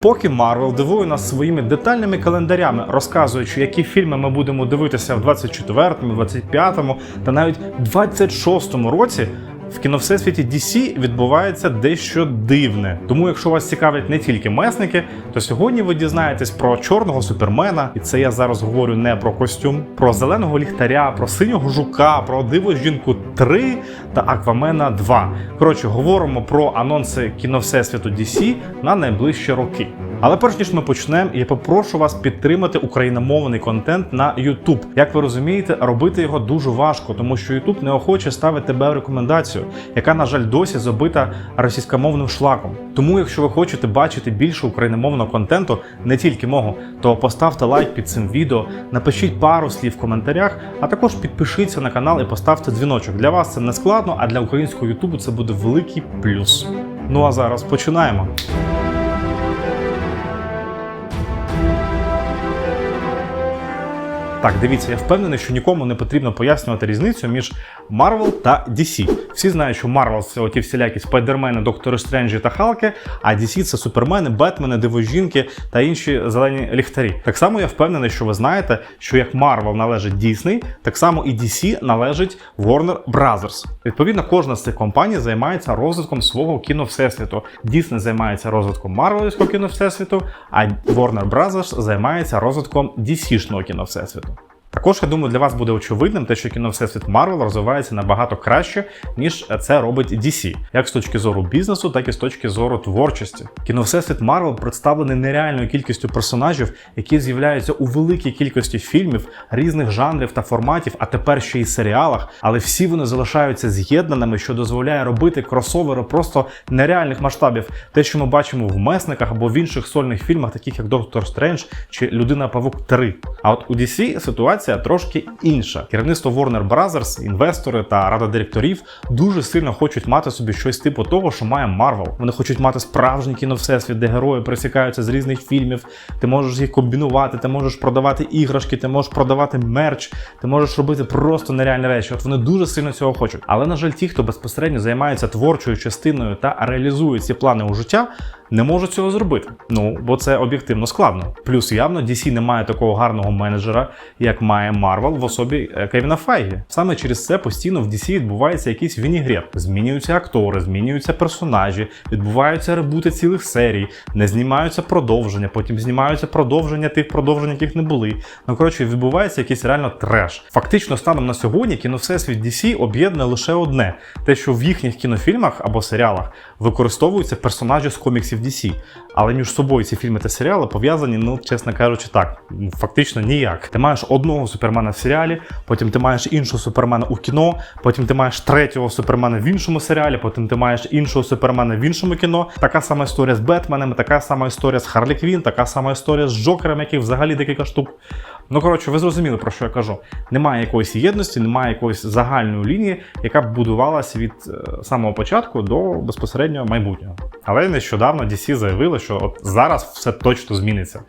Поки Марвел дивує нас своїми детальними календарями, розказуючи, які фільми ми будемо дивитися в 24-му, 25-му та навіть 26-му році. В кіновсесвіті DC відбувається дещо дивне. Тому, якщо вас цікавлять не тільки месники, то сьогодні ви дізнаєтесь про чорного супермена, і це я зараз говорю не про костюм, про зеленого ліхтаря, про синього жука, про диво жінку 3 та Аквамена 2. Коротше, говоримо про анонси кіновсесвіту DC на найближчі роки. Але перш ніж ми почнемо, я попрошу вас підтримати україномовний контент на YouTube. Як ви розумієте, робити його дуже важко, тому що YouTube неохоче ставить тебе в рекомендацію, яка, на жаль, досі забита російськомовним шлаком. Тому, якщо ви хочете бачити більше україномовного контенту, не тільки мого, то поставте лайк під цим відео, напишіть пару слів в коментарях, а також підпишіться на канал і поставте дзвіночок. Для вас це не складно, а для українського YouTube це буде великий плюс. Ну а зараз починаємо. Так, дивіться, я впевнений, що нікому не потрібно пояснювати різницю між Marvel та DC. Всі знають, що Marvel це оті всілякі спайдермени, доктори Стренджі та Халки, а DC це супермени, Бетмени, Дивожінки та інші зелені ліхтарі. Так само я впевнений, що ви знаєте, що як Marvel належить Disney, так само і DC належить Warner Brothers. Відповідно, кожна з цих компаній займається розвитком свого кіновсесвіту. Disney займається розвитком Марвелівського кіновсесвіту, а Warner Brothers займається розвитком DC-шного кіновсесвіту. Також я думаю, для вас буде очевидним те, що кіно Всесвіт Марвел розвивається набагато краще, ніж це робить DC, як з точки зору бізнесу, так і з точки зору творчості. Кіно Всесвіт Марвел представлений нереальною кількістю персонажів, які з'являються у великій кількості фільмів різних жанрів та форматів, а тепер ще й серіалах. Але всі вони залишаються з'єднаними, що дозволяє робити кросовери просто нереальних масштабів. Те, що ми бачимо в месниках або в інших сольних фільмах, таких як Доктор Стрендж чи Людина Павук 3. А от у DC ситуація трошки інша. Керівництво Warner Brothers, інвестори та рада директорів дуже сильно хочуть мати собі щось типу того, що має Marvel. Вони хочуть мати справжній кіновсесвіт, де герої пересікаються з різних фільмів. Ти можеш їх комбінувати, ти можеш продавати іграшки, ти можеш продавати мерч, ти можеш робити просто нереальні речі. От вони дуже сильно цього хочуть. Але на жаль, ті, хто безпосередньо займається творчою частиною та реалізує ці плани у життя. Не можуть цього зробити, ну бо це об'єктивно складно. Плюс явно DC не має такого гарного менеджера, як має Marvel в особі е, Кевіна Файгі. Саме через це постійно в DC відбувається якийсь вінігрет. Змінюються актори, змінюються персонажі, відбуваються ребути цілих серій, не знімаються продовження, потім знімаються продовження тих продовжень, яких не були. Ну коротше, відбувається якийсь реально треш. Фактично, станом на сьогодні кіновсесвіт DC об'єднує лише одне: те, що в їхніх кінофільмах або серіалах використовуються персонажі з коміксів DC. Але між собою ці фільми та серіали пов'язані, ну чесно кажучи, так фактично ніяк. Ти маєш одного супермена в серіалі, потім ти маєш іншого супермена у кіно, потім ти маєш третього супермена в іншому серіалі, потім ти маєш іншого супермена в іншому кіно. Така сама історія з Бетменом, така сама історія з Харлі Квін, така сама історія з Джокером, яких взагалі декілька штук. Ну коротше, ви зрозуміли про що я кажу. Немає якоїсь єдності, немає якоїсь загальної лінії, яка б будувалася від е, самого початку до безпосередньо майбутнього. Але нещодавно DC заявили, що от зараз все точно зміниться.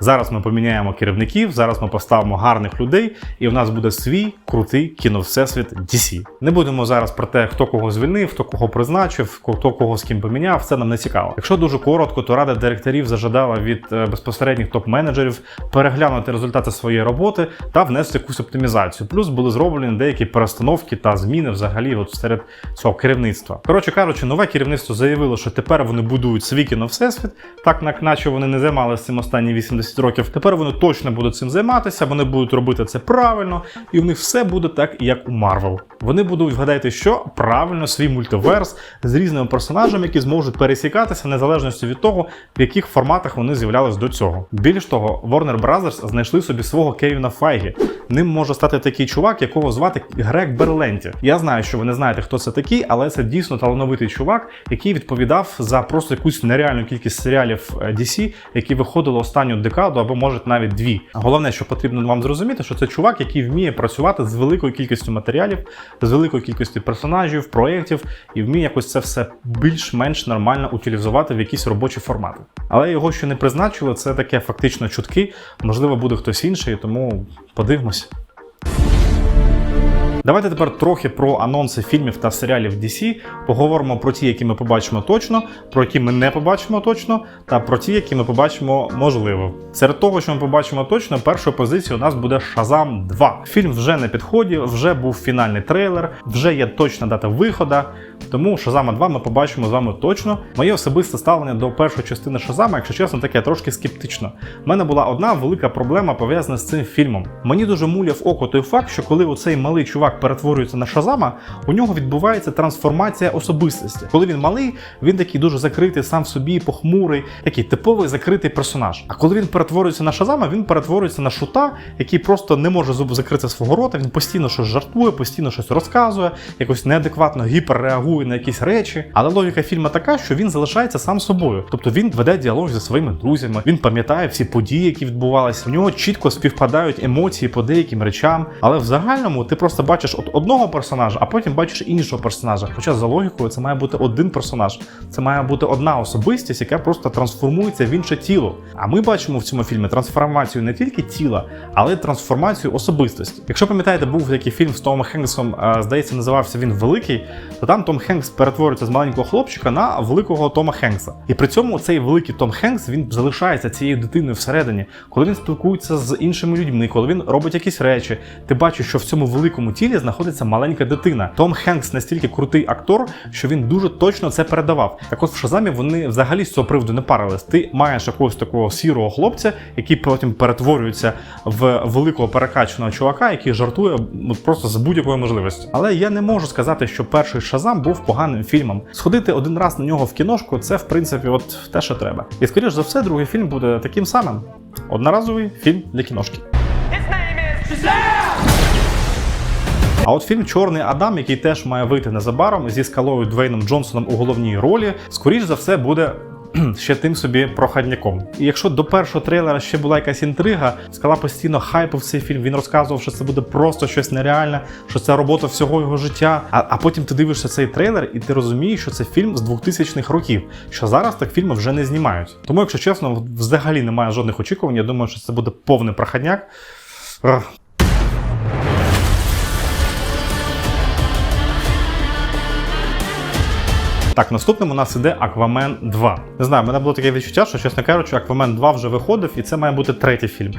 Зараз ми поміняємо керівників, зараз ми поставимо гарних людей, і в нас буде свій крутий кіновсесвіт DC. Не будемо зараз про те, хто кого звільнив, хто кого призначив, хто кого з ким поміняв. Це нам не цікаво. Якщо дуже коротко, то рада директорів зажадала від е, безпосередніх топ-менеджерів переглянути результати своєї роботи та внести якусь оптимізацію. Плюс були зроблені деякі перестановки та зміни взагалі от серед цього керівництва. Коротше кажучи, нове керівництво заявило, що тепер вони будують свій кіновсесвіт, так наче вони не займалися цим останні 80 років. Тепер вони точно будуть цим займатися, вони будуть робити це правильно, і в них все буде так, як у Марвел. Вони будуть вгадайте, що правильно свій мультиверс з різними персонажами, які зможуть пересікатися незалежно від того, в яких форматах вони з'являлись до цього. Більш того, Warner Brothers знайшли собі свого Кевіна Файгі. Ним може стати такий чувак, якого звати Грег Берленті. Я знаю, що ви не знаєте, хто це такий, але це дійсно талановитий чувак, який відповідав за просто якусь нереальну кількість серіалів е, DC, які виходили останню декаду або може навіть дві. Головне, що потрібно вам зрозуміти, що це чувак, який вміє працювати з великою кількістю матеріалів, з великою кількістю персонажів, проєктів і вміє якось це все більш-менш нормально утилізувати в якісь робочі формати. Але його ще не призначили, це таке фактично чутки. Можливо, буде хтось інший, тому подивимось. Давайте тепер трохи про анонси фільмів та серіалів DC. Поговоримо про ті, які ми побачимо точно, про які ми не побачимо точно, та про ті, які ми побачимо можливо. Серед того, що ми побачимо точно, першою позицією у нас буде Шазам 2. Фільм вже на підході, вже був фінальний трейлер, вже є точна дата виходу. Тому Шазама 2 ми побачимо з вами точно. Моє особисте ставлення до першої частини Шазама, якщо чесно, таке трошки скептично. У мене була одна велика проблема пов'язана з цим фільмом. Мені дуже муляв око той факт, що коли оцей малий чувак перетворюється на Шазама, у нього відбувається трансформація особистості. Коли він малий, він такий дуже закритий, сам в собі, похмурий, такий типовий закритий персонаж. А коли він перетворюється на Шазама, він перетворюється на шута, який просто не може зуб закрити свого рота. Він постійно щось жартує, постійно щось розказує, якось неадекватно гіперреагує на якісь речі. Але логіка фільму така, що він залишається сам собою. Тобто він веде діалог зі своїми друзями, він пам'ятає всі події, які відбувалися. У нього чітко співпадають емоції по деяким речам. Але в загальному ти просто бачиш от одного персонажа, а потім бачиш іншого персонажа. Хоча за логікою це має бути один персонаж, це має бути одна особистість, яка просто трансформується в інше тіло. А ми бачимо в цьому фільмі трансформацію не тільки тіла, але й трансформацію особистості. Якщо пам'ятаєте, був такий фільм з Томом Хенксом, здається, називався він Великий, то там Том Хенкс перетворюється з маленького хлопчика на великого Тома Хенкса. І при цьому цей великий Том Хенкс він залишається цією дитиною всередині, коли він спілкується з іншими людьми, коли він робить якісь речі. Ти бачиш, що в цьому великому тілі знаходиться маленька дитина. Том Хенкс настільки крутий актор, що він дуже точно це передавав. Так от в Шазамі вони взагалі з цього приводу не парились. Ти маєш якогось такого сірого хлопця, який потім перетворюється в великого перекачаного чувака, який жартує просто з будь-якої можливості. Але я не можу сказати, що перший Шазам був поганим фільмом. Сходити один раз на нього в кіношку це в принципі от те, що треба. І скоріш за все, другий фільм буде таким самим. Одноразовий фільм для кіношки. А от фільм Чорний Адам, який теж має вийти незабаром зі скалою Двейном Джонсоном у головній ролі, скоріш за все буде. Ще тим собі проходняком. І якщо до першого трейлера ще була якась інтрига, скала постійно хайпив цей фільм. Він розказував, що це буде просто щось нереальне, що це робота всього його життя. А, а потім ти дивишся цей трейлер, і ти розумієш, що це фільм з 2000-х років. Що зараз так фільми вже не знімають. Тому, якщо чесно, взагалі немає жодних очікувань. Я думаю, що це буде повний проходняк. Так, наступним у нас іде Аквамен 2. Не знаю, в мене було таке відчуття, що, чесно кажучи, Аквамен 2 вже виходив, і це має бути третій фільм.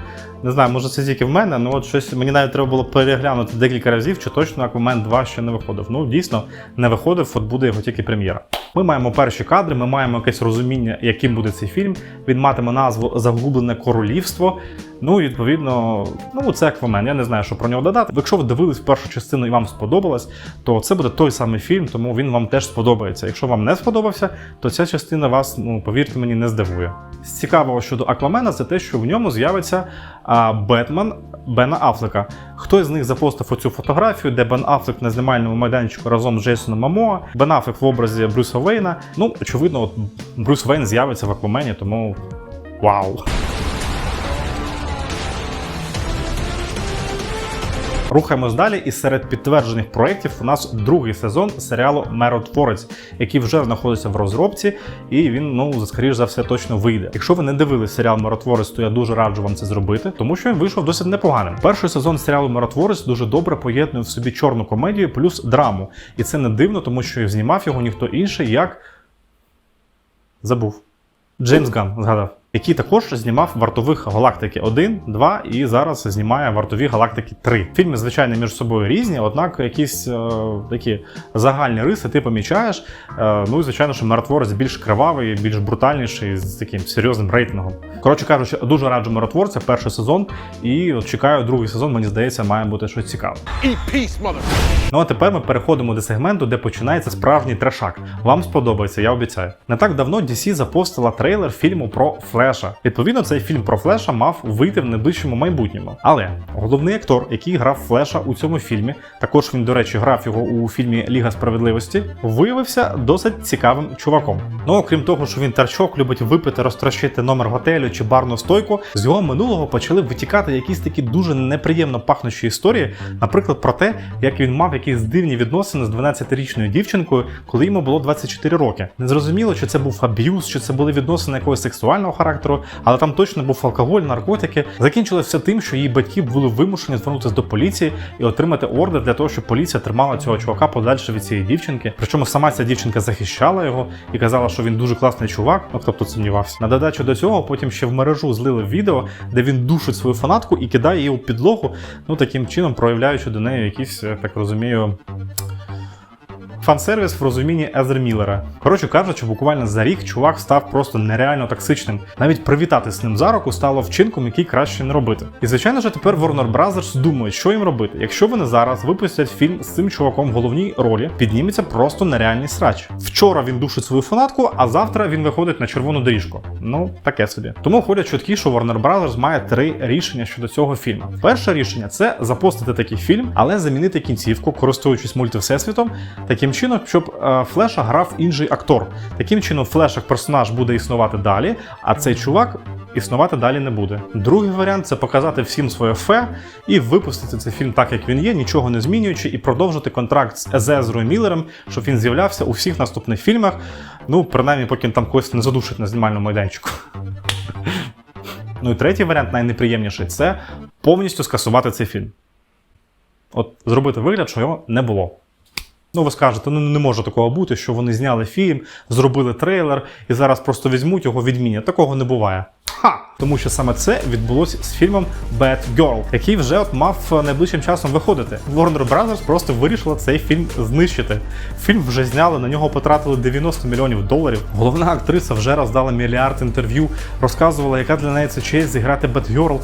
Не знаю, може це тільки в мене, але от щось мені навіть треба було переглянути декілька разів, чи точно Аквамен 2 ще не виходив. Ну, дійсно, не виходив, от буде його тільки прем'єра. Ми маємо перші кадри, ми маємо якесь розуміння, яким буде цей фільм. Він матиме назву Загублене королівство. Ну, і відповідно, ну це Аквамен. Я не знаю, що про нього додати. Якщо ви дивились першу частину і вам сподобалось, то це буде той самий фільм, тому він вам теж сподобається. Якщо вам не сподобався, то ця частина вас, ну повірте мені, не здивує. З Цікавого щодо Аквамена, це те, що в ньому з'явиться Бетмен Бена Афлека. Хтось з них запостив оцю фотографію, де Бен Афлек на знімальному майданчику разом з Джейсоном Мамоа. Бен Афлек в образі Брюса Вейна. Ну, очевидно, от Брюс Вейн з'явиться в Аквамені, тому вау. Рухаємось далі, і серед підтверджених проєктів у нас другий сезон серіалу Меротворець, який вже знаходиться в розробці, і він, ну, скоріш за все, точно вийде. Якщо ви не дивились серіал Миротворець, то я дуже раджу вам це зробити, тому що він вийшов досить непоганим. Перший сезон серіалу Миротворець дуже добре поєднує в собі чорну комедію плюс драму. І це не дивно, тому що знімав його ніхто інший, як забув. Джеймс Ган згадав, який також знімав вартових галактики 1, 2 і зараз знімає вартові галактики 3. Фільми, звичайно, між собою різні, однак якісь е, такі загальні риси ти помічаєш. Е, ну і звичайно, що миротворець більш кривавий, більш брутальніший, з таким серйозним рейтингом. Коротше кажучи, дуже раджу миротворця, перший сезон, і от чекаю другий сезон. Мені здається, має бути щось цікаве. Eat peace. Ну а тепер ми переходимо до сегменту, де починається справжній трешак. Вам сподобається, я обіцяю. Не так давно DC запостила трейлер фільму про Флеша. Відповідно, цей фільм про Флеша мав вийти в найближчому майбутньому. Але головний актор, який грав Флеша у цьому фільмі, також він, до речі, грав його у фільмі Ліга справедливості, виявився досить цікавим чуваком. Ну, окрім того, що він тарчок, любить випити, розтрощити номер готелю чи барну стойку, з його минулого почали витікати якісь такі дуже неприємно пахнучі історії, наприклад, про те, як він мав якісь дивні відносини з 12-річною дівчинкою, коли йому було 24 роки. Незрозуміло, чи це був аб'юз, чи це були відносини якогось сексуального характеру. Характеру, але там точно був алкоголь, наркотики. Закінчилося все тим, що її батьки були вимушені звернутися до поліції і отримати ордер для того, щоб поліція тримала цього чувака подальше від цієї дівчинки. Причому сама ця дівчинка захищала його і казала, що він дуже класний чувак. Ну хто б тут сумнівався. На додачу до цього потім ще в мережу злили відео, де він душить свою фанатку і кидає її у підлогу, ну таким чином проявляючи до неї якісь, я так розумію, Фан-сервіс в розумінні Езер Міллера. Коротше кажучи, буквально за рік чувак став просто нереально токсичним. Навіть привітати з ним за руку стало вчинком, який краще не робити. І звичайно ж, тепер Warner Brothers думають, що їм робити. Якщо вони зараз випустять фільм з цим чуваком в головній ролі, підніметься просто нереальний срач. Вчора він душить свою фанатку, а завтра він виходить на червону доріжку. Ну таке собі. Тому ходять чутки, що Warner Brothers має три рішення щодо цього фільму. Перше рішення це запостити такий фільм, але замінити кінцівку, користуючись мультивсесвітом, таким чином, щоб е, Флеша грав інший актор. Таким чином, Флеш як персонаж буде існувати далі, а цей чувак. Існувати далі не буде. Другий варіант це показати всім своє фе і випустити цей фільм так, як він є, нічого не змінюючи, і продовжити контракт з Езезрою Міллером, щоб він з'являвся у всіх наступних фільмах. Ну, принаймні, поки він там когось не задушить на знімальному майданчику. Ну і третій варіант, найнеприємніший, це повністю скасувати цей фільм. От зробити вигляд, що його не було. Ну, ви скажете, ну не може такого бути, що вони зняли фільм, зробили трейлер і зараз просто візьмуть його відмінять. Такого не буває. Ха! Тому що саме це відбулося з фільмом Bad Girl, який вже от мав найближчим часом виходити. Warner Brothers просто вирішила цей фільм знищити. Фільм вже зняли, на нього потратили 90 мільйонів доларів. Головна актриса вже роздала мільярд інтерв'ю, розказувала, яка для неї це честь зіграти Bad Girl.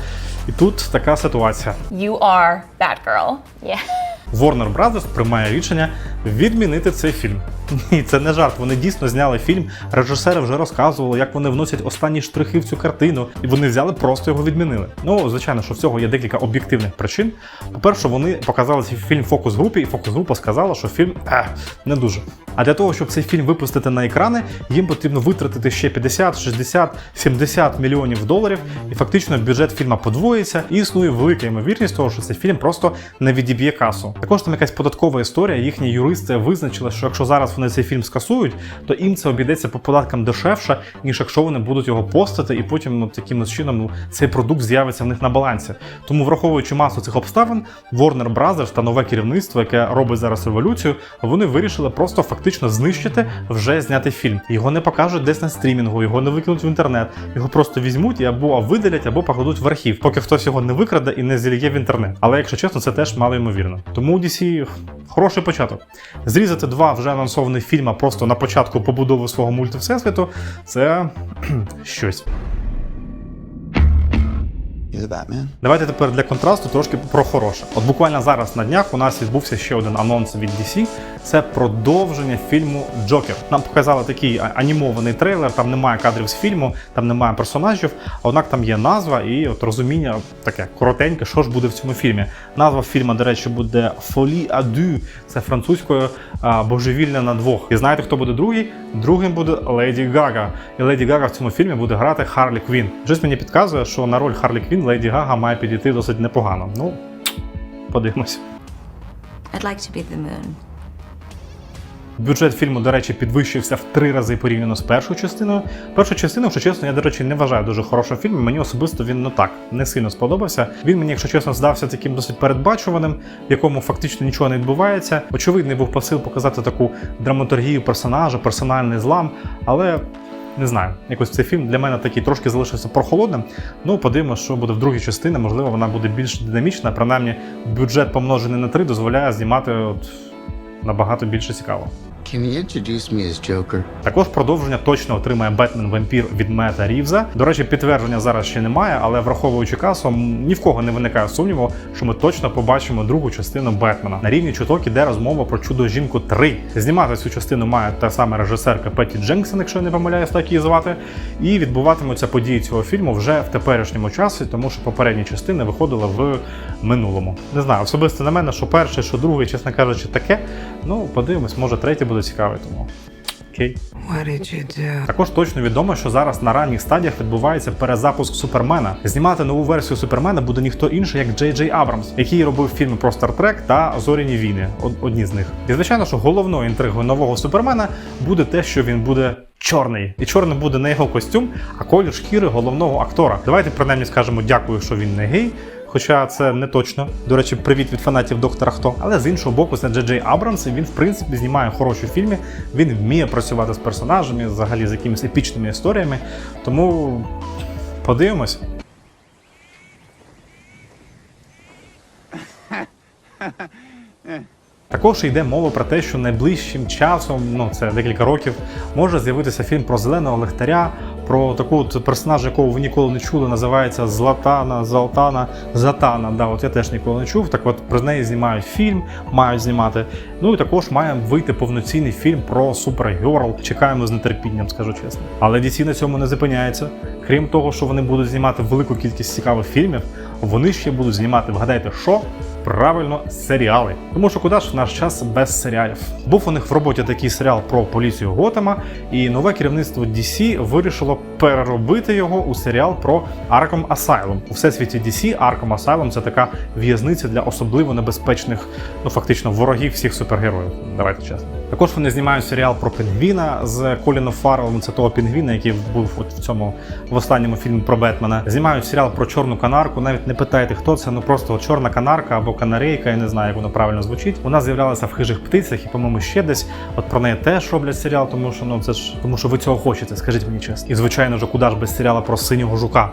І тут така ситуація. You are that girl. Yeah. Warner Brothers приймає рішення відмінити цей фільм. Ні, це не жарт. Вони дійсно зняли фільм. Режисери вже розказували, як вони вносять останні штрихи в цю картину, і вони взяли, просто його відмінили. Ну, звичайно, що в цього є декілька об'єктивних причин. По-перше, вони показали цей фільм фокус групі, і фокус група сказала, що фільм е, не дуже. А для того, щоб цей фільм випустити на екрани, їм потрібно витратити ще 50, 60, 70 мільйонів доларів, і фактично бюджет фільму подвоїться, і існує велика ймовірність того, що цей фільм просто не відіб'є касу. Також там якась податкова історія. Їхні юристи визначили, що якщо зараз вони цей фільм скасують, то їм це обійдеться по податкам дешевше, ніж якщо вони будуть його постати, і потім ну, таким чином ну, цей продукт з'явиться в них на балансі. Тому, враховуючи масу цих обставин, Warner Brothers та нове керівництво, яке робить зараз революцію, вони вирішили просто фактично знищити вже знятий фільм. Його не покажуть десь на стрімінгу, його не викинуть в інтернет. Його просто візьмуть і або видалять, або покладуть в архів, поки хтось його не викраде і не зільє в інтернет. Але якщо чесно, це теж мало ймовірно. Тому DC хороший початок. Зрізати два вже анонсованих фільма просто на початку побудови свого мультивсесвіту це щось. You're the Batman? Давайте тепер для контрасту трошки про хороше. От буквально зараз на днях у нас відбувся ще один анонс від DC. Це продовження фільму Джокер. Нам показали такий анімований трейлер. Там немає кадрів з фільму, там немає персонажів. Однак там є назва і от розуміння таке коротеньке, що ж буде в цьому фільмі. Назва фільму, до речі, буде à deux. Це французькою божевільне на двох. І знаєте, хто буде другий? Другим буде Леді Гага. І Леді Гага в цьому фільмі буде грати Харлі Квін. Щось мені підказує, що на роль Харлі Квін Леді Гага має підійти досить непогано. Ну, подивимось. I'd like to be the moon. Бюджет фільму, до речі, підвищився в три рази порівняно з першою частиною. Першу частину, якщо чесно, я, до речі, не вважаю дуже хорошим фільмом. Мені особисто він ну так не сильно сподобався. Він мені, якщо чесно, здався таким досить передбачуваним, в якому фактично нічого не відбувається. Очевидний був посил показати таку драматургію персонажа, персональний злам, але. Не знаю, якось цей фільм для мене такий трошки залишився прохолодним. Ну, подивимося, що буде в другій частині. Можливо, вона буде більш динамічна. Принаймні, бюджет помножений на 3 дозволяє знімати от набагато більше цікаво. Can you introduce me as Joker? Також продовження точно отримає Бетмен Вампір від Мета Рівза. До речі, підтвердження зараз ще немає, але враховуючи касу, ні в кого не виникає сумніву, що ми точно побачимо другу частину Бетмена. На рівні чуток іде розмова про чудо жінку 3. Знімати цю частину має та сама режисерка Петі Дженксон, якщо я не помиляюсь, так її звати. І відбуватимуться події цього фільму вже в теперішньому часі, тому що попередні частини виходили в минулому. Не знаю, особисто на мене, що перший, що другий, чесно кажучи, таке. Ну, подивимось, може третій буде цікавий, тому. Окей. Також точно відомо, що зараз на ранніх стадіях відбувається перезапуск Супермена. Знімати нову версію Супермена буде ніхто інший, як Джей Джей Абрамс, який робив фільми про Стартрек та Зоряні війни. Одні з них. І звичайно, що головною інтригою нового Супермена буде те, що він буде чорний. І чорний буде не його костюм, а колір шкіри головного актора. Давайте принаймні скажемо дякую, що він не гей. Хоча це не точно. До речі, привіт від фанатів доктора Хто. Але з іншого боку, це Джей Джей Абрамс, і він в принципі знімає хороші фільми. Він вміє працювати з персонажами, взагалі з якимись епічними історіями. Тому подивимось. Також йде мова про те, що найближчим часом, ну це декілька років, може з'явитися фільм про зеленого легтаря, про таку от персонажа, якого ви ніколи не чули, називається Златана, Золтана, Затана. Да, от я теж ніколи не чув. Так от про неї знімають фільм, мають знімати. Ну і також має вийти повноцінний фільм про Супергерл. Чекаємо з нетерпінням, скажу чесно. Але DC на цьому не зупиняється. Крім того, що вони будуть знімати велику кількість цікавих фільмів, вони ще будуть знімати, вгадайте, що? Правильно, серіали. Тому що куди ж в наш час без серіалів? Був у них в роботі такий серіал про поліцію Готема, і нове керівництво DC вирішило переробити його у серіал про Arkham Asylum. У всесвіті DC Arkham Asylum – це така в'язниця для особливо небезпечних, ну фактично, ворогів всіх супергероїв. Давайте чесно. Також вони знімають серіал про пінгвіна з Коліном Фаррелом, це того пінгвіна, який був от в цьому в останньому фільмі про Бетмена. Знімають серіал про чорну канарку. Навіть не питайте, хто це, ну просто чорна канарка або канарейка, я не знаю, як воно правильно звучить. Вона з'являлася в хижих птицях і, по-моєму, ще десь. От про неї теж роблять серіал, тому що ну це ж тому, що ви цього хочете, скажіть мені чесно. І звичайно ж, куди ж без серіала про синього жука.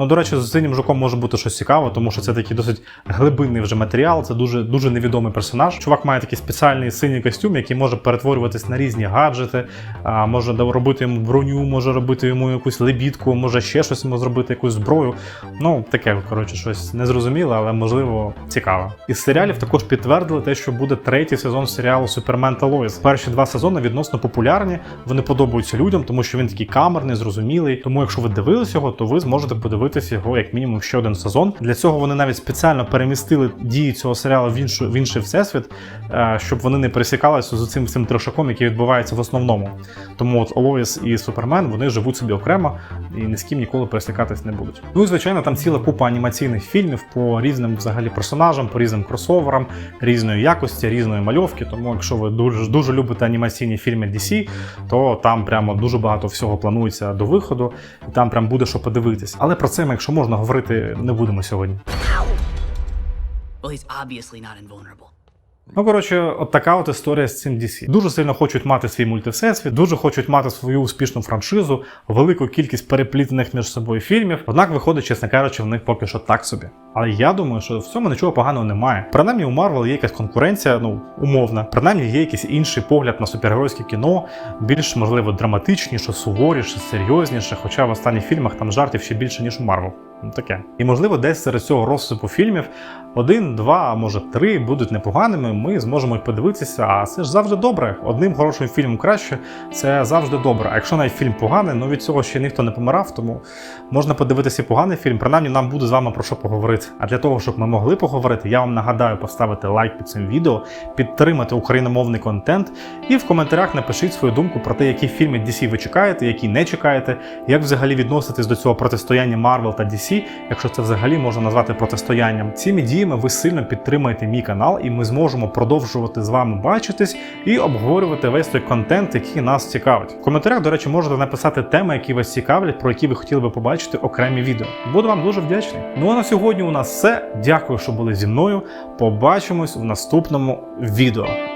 Ну, до речі, з синім жуком може бути щось цікаве, тому що це такий досить глибинний вже матеріал. Це дуже дуже невідомий персонаж. Чувак має такий спеціальний синій костюм, який може перетворюватись на різні гаджети, а, може робити йому броню, може робити йому якусь лебідку, може ще щось йому зробити, якусь зброю. Ну таке, коротше, щось незрозуміле, але можливо цікаве. Із серіалів також підтвердили те, що буде третій сезон серіалу Супермен та Лоїс. Перші два сезони відносно популярні. Вони подобаються людям, тому що він такий камерний, зрозумілий. Тому, якщо ви дивились його, то ви зможете подивитися його як мінімум ще один сезон. Для цього вони навіть спеціально перемістили дії цього серіалу в іншу в інший всесвіт, е, щоб вони не пересікалися з цим цим трешаком, який відбувається в основному. Тому от Лоїс і Супермен вони живуть собі окремо і ні з ким ніколи пересікатись не будуть. Ну і звичайно, там ціла купа анімаційних фільмів по різним взагалі персонажам, по різним кросоверам, різної якості, різної мальовки. Тому, якщо ви дуже дуже любите анімаційні фільми DC, то там прямо дуже багато всього планується до виходу, і там прям буде що подивитись. Але про це ми, якщо можна говорити, не будемо сьогодні. Well, he's obviously not invulnerable. Ну, коротше, от така от історія з цим DC. Дуже сильно хочуть мати свій мультивсесвіт, дуже хочуть мати свою успішну франшизу, велику кількість переплітаних між собою фільмів. Однак виходить, чесно кажучи, в них поки що так собі. Але я думаю, що в цьому нічого поганого немає. Принаймні у Марвел є якась конкуренція, ну умовна. Принаймні є якийсь інший погляд на супергеройське кіно, більш можливо драматичніше, суворіше, серйозніше. Хоча в останніх фільмах там жартів ще більше ніж у Марвел. Ну таке. І можливо, десь серед цього розсипу фільмів один, два, а може три будуть непоганими. Ми зможемо їх подивитися. А це ж завжди добре. Одним хорошим фільмом краще, це завжди добре. А якщо навіть фільм поганий, ну від цього ще ніхто не помирав, тому можна подивитися поганий фільм. Принаймні нам буде з вами про що поговорити. А для того, щоб ми могли поговорити, я вам нагадаю поставити лайк під цим відео, підтримати україномовний контент і в коментарях напишіть свою думку про те, які фільми DC ви чекаєте, які не чекаєте, як взагалі відноситись до цього протистояння Marvel та DC, якщо це взагалі можна назвати протистоянням. Цими діями ви сильно підтримаєте мій канал, і ми зможемо продовжувати з вами бачитись і обговорювати весь той контент, який нас цікавить. В коментарях, до речі, можете написати теми, які вас цікавлять, про які ви хотіли би побачити окремі відео. Буду вам дуже вдячний. Ну а на сьогодні у нас все. Дякую, що були зі мною. Побачимось в наступному відео.